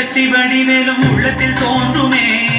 வெற்றி வடிவேலும் உள்ளத்தில் தோன்றுமே.